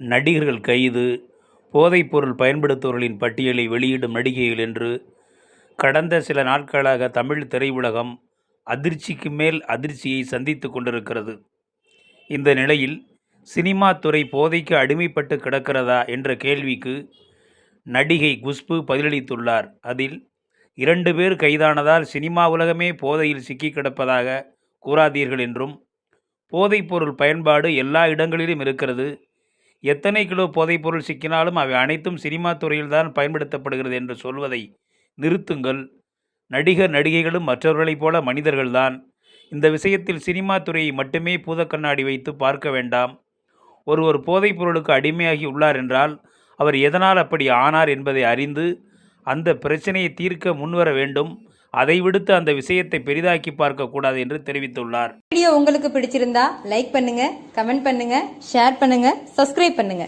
நடிகர்கள் கைது. போதைப்பொருள் பயன்படுத்துவோர்களின் பட்டியலை வெளியிடும் நடிகைகள் என்று கடந்த சில நாட்களாக தமிழ் திரையுலகம் அதிர்ச்சிக்கு மேல் அதிர்ச்சியை சந்தித்து கொண்டிருக்கிறது. இந்த நிலையில் சினிமா துறை போதைக்கு அடிமைப்பட்டு கிடக்கிறதா என்ற கேள்விக்கு நடிகை குஷ்பு பதிலளித்துள்ளார். அதில் இரண்டு பேர் கைதானதால் சினிமா உலகமே போதையில் சிக்கி கிடப்பதாக கூறாதீர்கள் என்றும் போதைப்பொருள் பயன்பாடு எல்லா இடங்களிலும் இருக்கிறது. எத்தனை கிலோ போதைப்பொருள் சிக்கினாலும் அவை அனைத்தும் சினிமா துறையில்தான் பயன்படுத்தப்படுகிறது என்று சொல்வதை நிறுத்துங்கள். நடிகர் நடிகைகளும் மற்றவர்களைப் போல மனிதர்கள்தான். இந்த விஷயத்தில் சினிமா துறையை மட்டுமே பூதக்கண்ணாடி வைத்து பார்க்க வேண்டாம். ஒருவர் போதைப் பொருளுக்கு அடிமையாகி உள்ளார் என்றால் அவர் எதனால் அப்படி ஆனார் என்பதை அறிந்து அந்த பிரச்சனையை தீர்க்க முன்வர வேண்டும். அதை விடுத்து அந்த விஷயத்தை பெரிதாக்கி பார்க்கக்கூடாது என்று தெரிவித்துள்ளார். வீடியோ உங்களுக்கு பிடிச்சிருந்தா லைக் பண்ணுங்க கமெண்ட் பண்ணுங்க ஷேர் பண்ணுங்க சப்ஸ்கிரைப் பண்ணுங்க.